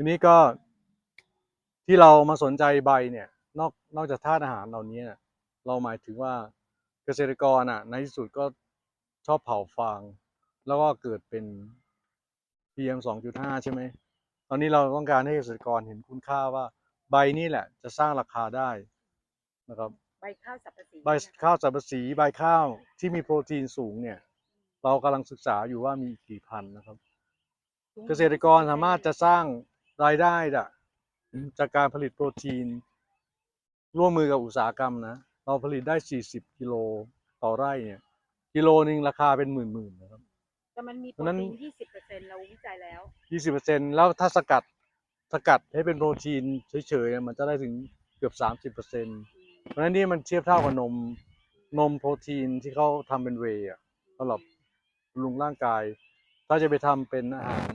ทีนี้ก็ที่เรามาสนใจใบเนี่ย นอกนอกจากธาตุอาหารเหล่านี้น่ะเราหมายถึงว่าเกษตรกรอะ ในที่สุดก็ชอบเผาฟาง แล้วก็เกิดเป็น PM 2.5 ใช่ไหม ตอนนี้เราต้องการให้เกษตรกรเห็นคุณค่าว่า ใบนี่แหละ จะสร้างราคาได้นะครับ ใบข้าวสับปะสีใบข้าวสับปะสีใบข้าวที่มีโปรตีนสูงเนี่ย เรากำลังศึกษาอยู่ว่ามีกี่พันนะครับ เกษตรกรสามารถจะสร้าง รายได้ได้จากการผลิตโปรตีน ร่วมมือกับอุตสาหกรรมนะ เราผลิตได้ 40 กิโลต่อไร่เนี่ยกิโลหนึ่งราคาเป็นหมื่นๆนะครับแต่มันมีโปเพราะรฉะนั้นตีนยี่สิบเปอร์เซ็นต์เราวิจัยแล้ว 20%แล้วถ้าสกัดสกัดให้เป็นโปรตีนเฉยๆเนี่ยมันจะได้ถึงเกือบ 30%เพราะฉะนั้นนี่มันเทียบเท่ากับนมนมโปรตีนที่เขาทำเป็นเวย์อะสำหรับบำรุงร่างกาย ถ้าจะไปทำเป็นอาหาร